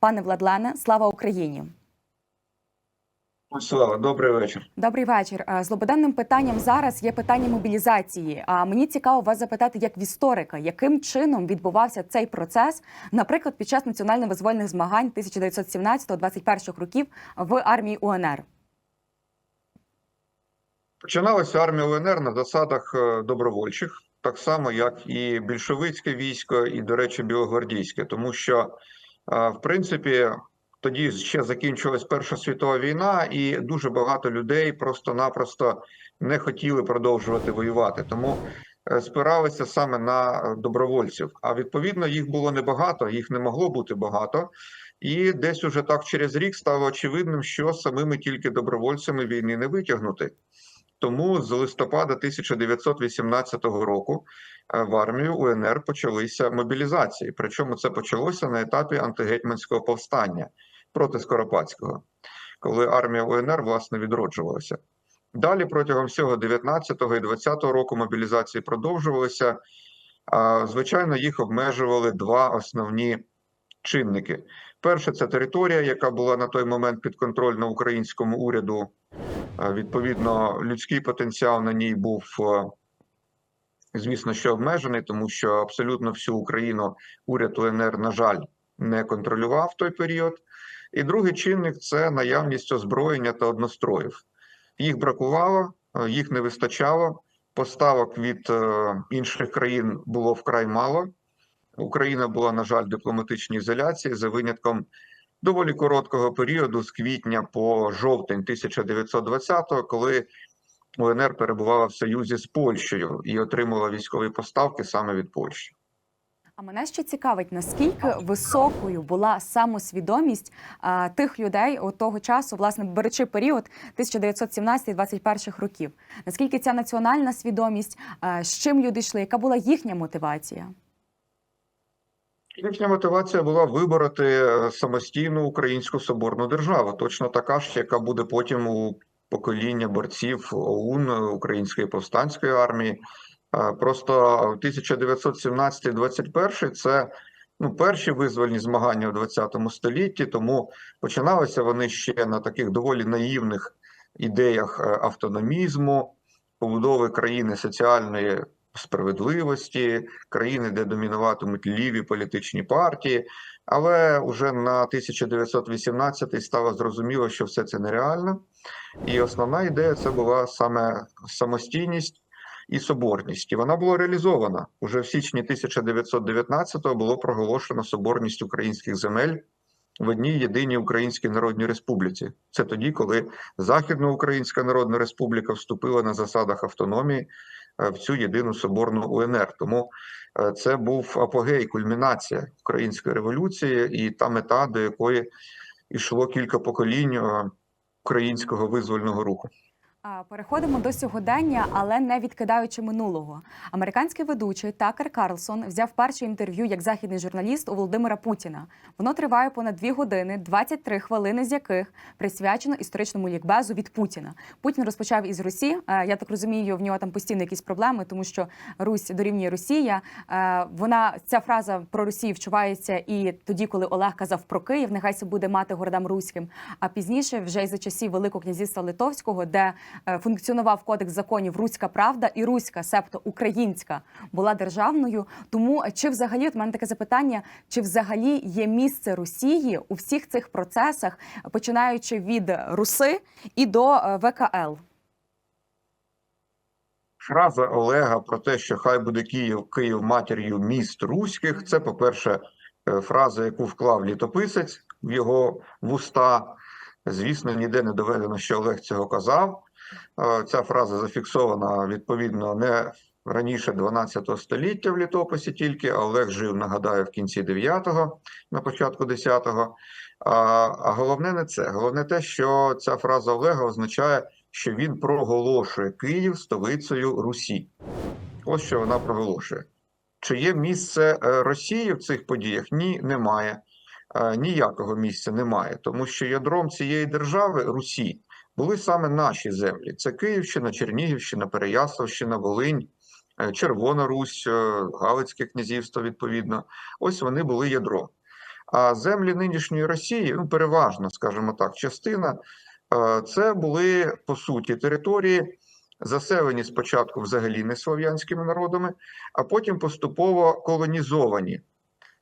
Пане Владлене, слава Україні! Слава, добрий вечір. Добрий вечір. Е, Злободенним питанням зараз є питання мобілізації. А мені цікаво вас запитати, як в історика, яким чином відбувався цей процес, наприклад, під час національно-визвольних змагань 1917-21 років в армії УНР. Починалася армія УНР на засадах е, добровольчих, так само як і більшовицьке військо, і, до речі, білогвардійське, тому що, в принципі, тоді ще закінчилась Перша світова війна, і дуже багато людей просто-напросто не хотіли продовжувати воювати. Тому е, спиралися саме на добровольців. А відповідно їх було небагато, їх не могло бути багато. І десь уже так через рік стало очевидним, що самими тільки добровольцями війни не витягнути. Тому з листопада 1918 року е, в армію УНР почалися мобілізації. Причому це почалося на етапі антигетьманського повстання проти Скоропадського, коли армія УНР власне відроджувалася. Далі протягом всього 19-го і 20-го року мобілізації продовжувалися. Звичайно, їх обмежували два основні чинники. Перше це територія, яка була на той момент підконтрольна українському уряду. Е, Відповідно, людський потенціал на ній був, е, звісно, що обмежений, тому що абсолютно всю Україну уряд УНР, на жаль, не контролював в той період. І другий чинник це наявність озброєння та одностроїв. Їх бракувало, е, їх не вистачало. Поставок від інших країн було вкрай мало. Україна була, на жаль, в дипломатичній ізоляції за винятком доволі короткого періоду з квітня по жовтень 1920-го, коли УНР перебувала в союзі з Польщею і отримала військові поставки саме від Польщі. А мене ще цікавить, наскільки високою була самосвідомість а, тих людей у того часу, власне, беручи період 1917-21 років. Наскільки ця національна свідомість, а, з чим люди йшли, яка була їхня мотивація? Їхня мотивація була вибороти е, самостійну українську соборну державу, точно така ж, яка буде потім у покоління борців ОУН Української повстанської армії. Е, Просто 1917-21 це ну, перші визвольні змагання в 20 столітті, тому починалися вони ще на таких доволі наївних ідеях е, автономізму, побудови країни соціальної справедливості, країни, де домінуватимуть ліві політичні партії. Але вже на 1918 стало зрозуміло, що все це нереально. І основна ідея це була саме самостійність і соборність. І вона була реалізована уже в січні 1919-го було проголошено соборність українських земель в одній єдиній Українській Народній Республіці. Це тоді, коли Західноукраїнська Народна Республіка вступила на засадах автономії в цю єдину соборну УНР. Тому е, це був апогей, кульмінація української революції, і та мета, до якої йшло кілька поколінь е, українського визвольного руху. Переходимо до сьогодення, але не відкидаючи минулого. Американський ведучий Такер Карлсон взяв перше інтерв'ю як західний журналіст у Володимира Путіна. Воно триває понад 2 години, 23 хвилини з яких присвячено історичному лікбезу від Путіна. Путін розпочав із Русі. Е, Я так розумію, в нього там постійно якісь проблеми, тому що Русь дорівнює Росія. Е, Вона ця фраза про Росію вчувається і тоді, коли Олег казав про Київ, нехай буде мати городам руським. А пізніше, вже й за часів Великого князівства Литовського, де функціонував кодекс законів Руська Правда і Руська, себто українська, була державною. Тому чи взагалі от мене таке запитання: чи взагалі є місце Росії у всіх цих процесах, починаючи від Руси і до е, ВКЛ? Фраза Олега про те, що хай буде Київ, Київ матір'ю міст руських, це, по-перше, е, фраза, яку вклав літописець в його вуста. Звісно, ніде не доведено, що Олег цього казав. Е, Ця фраза зафіксована відповідно не раніше 12 століття в літописі тільки, Олег жив, нагадаю, в кінці 9-го, на початку 10-го. А, а головне не це. Головне те, що ця фраза Олега означає, що він проголошує Київ столицею Русі. Ось що вона проголошує. Чи є місце е, Росії в цих подіях? Ні, немає. Е, Ніякого місця немає, тому що ядром цієї держави Русі були саме наші землі: це Київщина, Чернігівщина, Переяславщина, Волинь, е, Червона Русь, е, Галицьке князівство. Відповідно, ось вони були ядром. А землі нинішньої Росії, ну переважно, скажімо так, частина е, це були по суті території, заселені спочатку взагалі не слов'янськими народами, а потім поступово колонізовані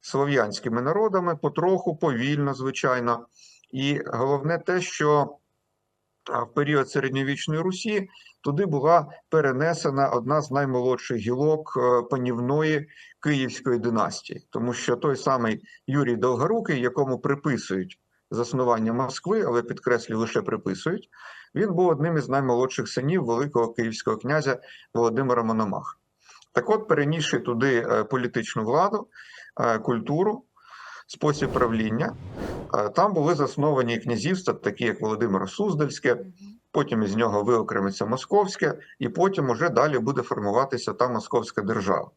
слов'янськими народами, потроху, повільно, звичайно. І головне те, що в період середньовічної Русі туди була перенесена одна з наймолодших гілок е, панівної Київської династії, тому що той самий Юрій Долгорукий, якому приписують заснування Москви, але підкреслю лише приписують, він був одним із наймолодших синів великого київського князя Володимира Мономаха. Так от, перенісши туди е, політичну владу, е, культуру, спосіб правління, там були засновані князівства, такі як Володимир Суздальське, потім із нього виокремиться Московське, і потім уже далі буде формуватися та Московська держава.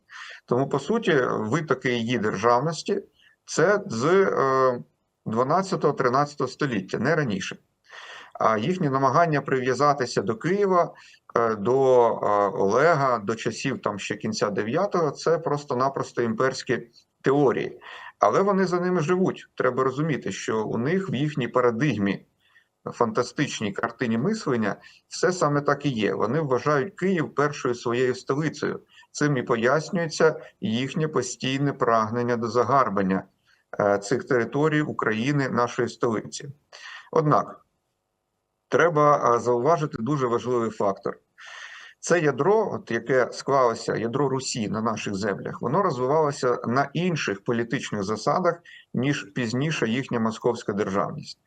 Тому, по суті, витоки її державності це з е, 12-13 століття, не раніше. Їхні намагання прив'язатися до Києва, е, до е, Олега, до часів там ще кінця 9-го, це просто-напросто імперські теорії. Але вони за ними живуть. Треба розуміти, що у них в їхній парадигмі фантастичній картині мислення все саме так і є. Вони вважають Київ першою своєю столицею. Цим і пояснюється їхнє постійне прагнення до загарбання е, цих територій України, нашої столиці. Однак треба зауважити дуже важливий фактор. Це ядро, от яке склалося, ядро Русі на наших землях, воно розвивалося на інших політичних засадах, ніж пізніше їхня московська державність.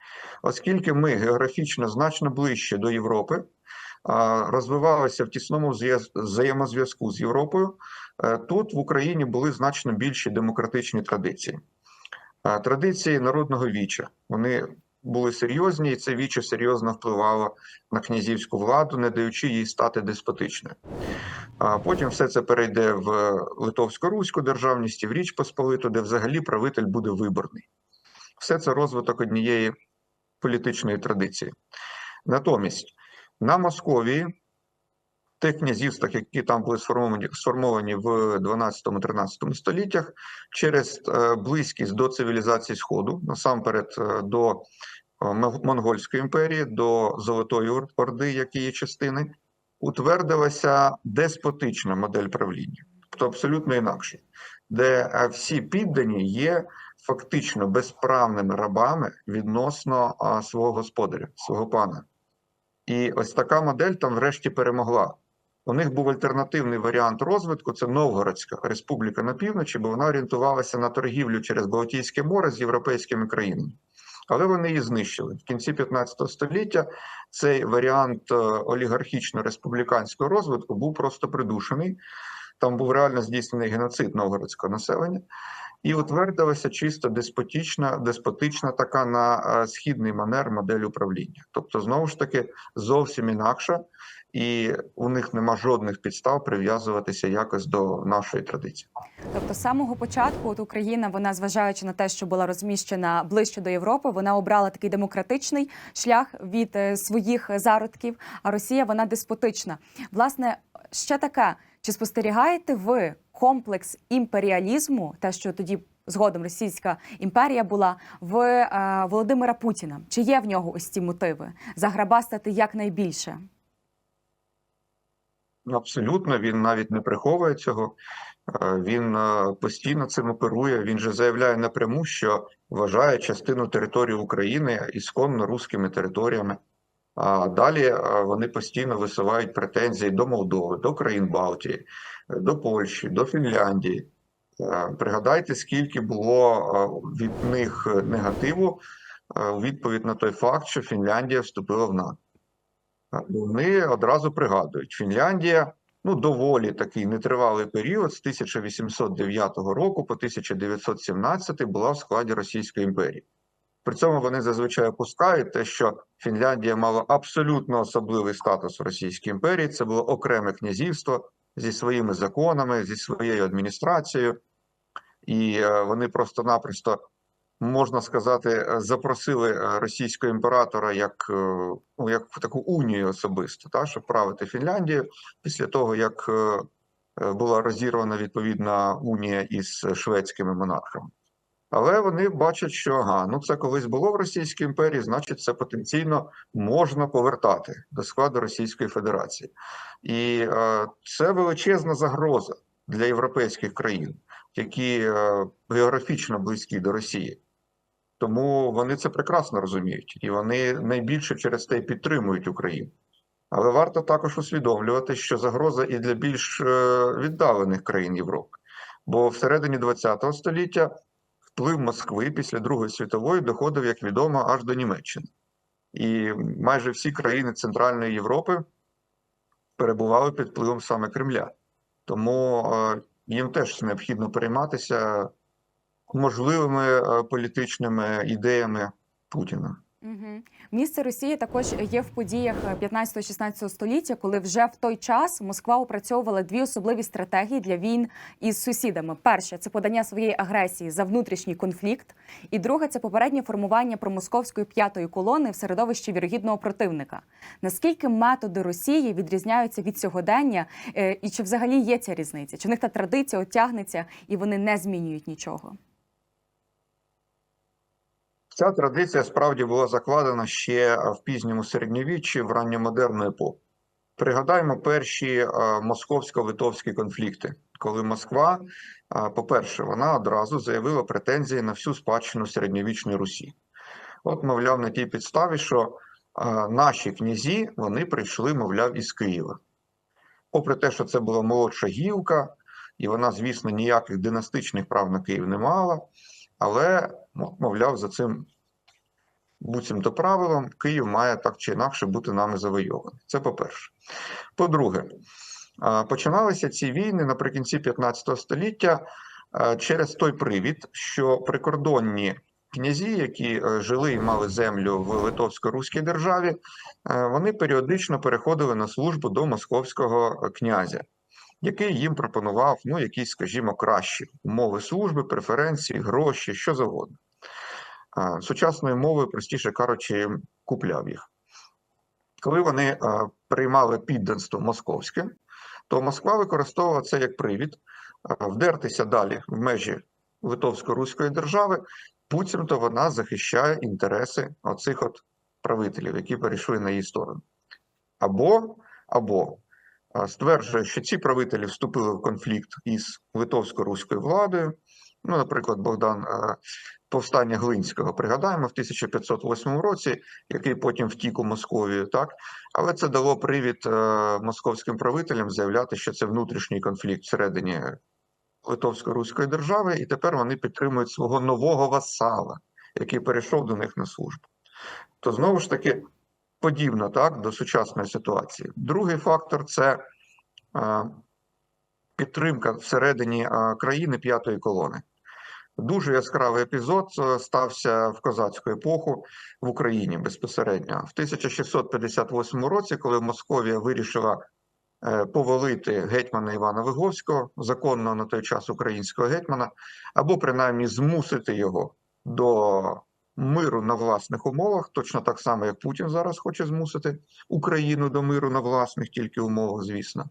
Оскільки ми географічно значно ближче до Європи, розвивалися в тісному зв'яз- взаємозв'язку з Європою, е, тут в Україні були значно більші демократичні традиції. Традиції народного віча вони були серйозні, і це віче серйозно впливало на князівську владу, не даючи їй стати деспотичною. А потім все це перейде в Литовсько-Руську державність і в Річ Посполиту, де взагалі правитель буде виборний. Все це розвиток однієї політичної традиції. Натомість на Московії, тих князівствах, які там були сформовані, сформовані в 12-13 століттях, через е, близькість до цивілізації Сходу, насамперед е, до е, Монгольської імперії, до Золотої Орди, як її частини, утвердилася деспотична модель правління, тобто абсолютно інакше, де всі піддані є фактично безправними рабами відносно свого господаря, свого пана. І ось така модель там врешті перемогла. У них був альтернативний варіант розвитку це Новгородська республіка на півночі, бо вона орієнтувалася на торгівлю через Балтійське море з європейськими країнами. Але вони її знищили. В кінці 15 століття цей варіант е, олігархічно-республіканського розвитку був просто придушений. Там був реально здійснений геноцид новгородського населення, і утвердилася чисто деспотична, деспотична така на е, східний манер модель управління. Тобто, знову ж таки, зовсім інакша, і у них нема жодних підстав прив'язуватися якось до нашої традиції. Тобто, з самого початку, от Україна, вона зважаючи на те, що була розміщена ближче до Європи, вона обрала такий демократичний шлях від е, своїх зародків. А Росія вона деспотична. Власне, ще таке: чи спостерігаєте ви комплекс імперіалізму, те, що тоді згодом Російська імперія була в е, Володимира Путіна? Чи є в нього ось ці мотиви заграбастати якнайбільше? Абсолютно, він навіть не приховує цього. Е, Він е, постійно цим оперує. Він же заявляє напряму, що вважає частину території України ісконно руськими територіями. А далі е, вони постійно висувають претензії до Молдови, до країн Балтії, до Польщі, до Фінляндії. Пригадайте, скільки було від них негативу у відповідь на той факт, що Фінляндія вступила в НАТО. Вони одразу пригадують, Фінляндія ну доволі такий нетривалий період з 1809 року по 1917 була в складі Російської імперії. При цьому вони зазвичай опускають те, що Фінляндія мала абсолютно особливий статус в Російській імперії. Це було окреме князівство зі своїми законами, зі своєю адміністрацією, і е, вони просто-напросто можна сказати, е, запросили е, російського імператора як, е, ну, як таку унію особисто, та, щоб правити Фінляндію після того, як була розірвана відповідна унія із шведськими монархами. Але вони бачать, що ага, ну це колись було в Російській імперії, значить, це потенційно можна повертати до складу Російської Федерації. І е, це величезна загроза для європейських країн, які е, географічно близькі до Росії. Тому вони це прекрасно розуміють, і вони найбільше через те підтримують Україну. Але варто також усвідомлювати, що загроза і для більш е, віддалених країн Європи. Бо всередині ХХ століття вплив Москви після Другої світової доходив, як відомо, аж до Німеччини. І майже всі країни Центральної Європи перебували під впливом саме Кремля. Тому е, їм теж необхідно перейматися можливими е, політичними ідеями Путіна. Угу. Місце Росії також є в подіях 15-16 століття, коли вже в той час Москва опрацьовувала дві особливі стратегії для війн із сусідами. Перша це подання своєї агресії за внутрішній конфлікт, і друге це попереднє формування промосковської п'ятої колони в середовищі вірогідного противника. Наскільки методи Росії відрізняються від сьогодення, е, і чи взагалі є ця різниця? Чи в них та традиція отягнеться і вони не змінюють нічого? Ця традиція справді була закладена ще в пізньому середньовіччі, в ранньомодерну епоху. Пригадаємо перші е, московсько-литовські конфлікти, коли Москва, е, по-перше, вона одразу заявила претензії на всю спадщину середньовічної Русі. От, мовляв, на тій підставі, що е, наші князі вони прийшли, мовляв, із Києва. Попри те, що це була молодша гілка, і вона, звісно, ніяких династичних прав на Київ не мала. Але, мовляв, за цим буцімто правилом Київ має так чи інакше бути нами завойований. Це по-перше. По-друге, починалися ці війни наприкінці 15 століття через той привід, що прикордонні князі, які е, жили і мали землю в Литовсько-Руській державі, е, вони періодично переходили на службу до московського князя який їм пропонував ну, якісь, скажімо, кращі умови служби, преференції, гроші, що завгодно. Сучасною мовою, простіше кажучи, купляв їх. Коли вони приймали підданство московське, то Москва використовувала це як привід вдертися далі в межі Литовсько-Руської держави, буцімто вона захищає інтереси оцих от правителів, які перейшли на її сторону. Або, або стверджує, що ці правителі вступили в конфлікт із литовсько-руською владою. Ну, наприклад, Богдан е, повстання Глинського пригадаємо в 1508 році, який потім втік у Московію, так але це дало привід е, московським правителям заявляти, що це внутрішній конфлікт всередині Литовсько-Руської держави, і тепер вони підтримують свого нового васала, який перейшов до них на службу. То знову ж таки подібно так до сучасної ситуації. Другий фактор це е, підтримка всередині е, країни п'ятої колони. Дуже яскравий епізод е, стався в козацьку епоху в Україні безпосередньо в 1658 році, коли Московія вирішила повалити гетьмана Івана Виговського, законного на той час українського гетьмана, або принаймні змусити його до миру на власних умовах, точно так само, як Путін зараз хоче змусити Україну до миру на власних тільки умовах, звісно.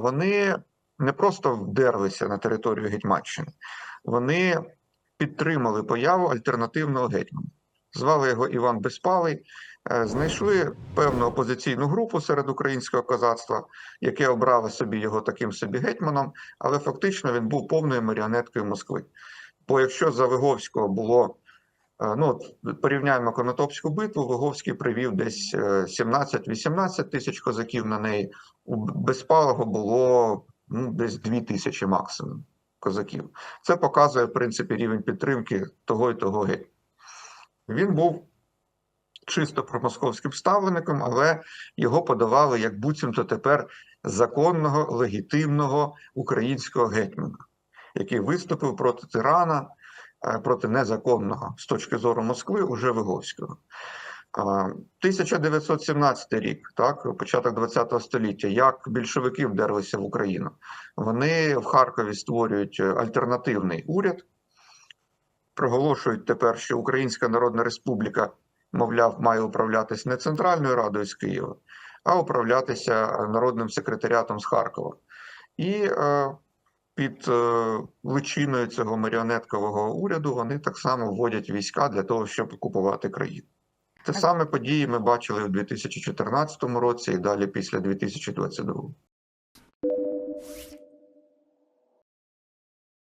Вони не просто вдерлися на територію Гетьманщини, вони підтримали появу альтернативного гетьмана. Звали його Іван Безпалий, е, знайшли певну опозиційну групу серед українського козацтва, яке обрало собі його таким собі гетьманом, але фактично він був повною маріонеткою Москви. Бо якщо за Виговського було Ну, от порівняємо Конотопську битву. Виговський привів десь е, 17-18 тисяч козаків на неї. У Безпалого було ну, десь 2 тисячі максимум козаків. Це показує, в принципі, рівень підтримки того і того геть. Він був чисто промосковським ставленником, але його подавали як буцімто тепер законного, легітимного українського гетьмана, який виступив проти тирана е, проти незаконного з точки зору Москви уже Виговського. 1917 рік, так, початок 20 століття, як більшовики вдерлися в Україну. Вони в Харкові створюють е, альтернативний уряд, проголошують тепер, що Українська Народна Республіка, мовляв, має управлятися не Центральною Радою з Києва, а управлятися народним секретаріатом з Харкова. І е, під е, личиною цього маріонеткового уряду вони так само вводять війська для того, щоб окупувати країну. Те саме події ми бачили у 2014 році і далі після 2022.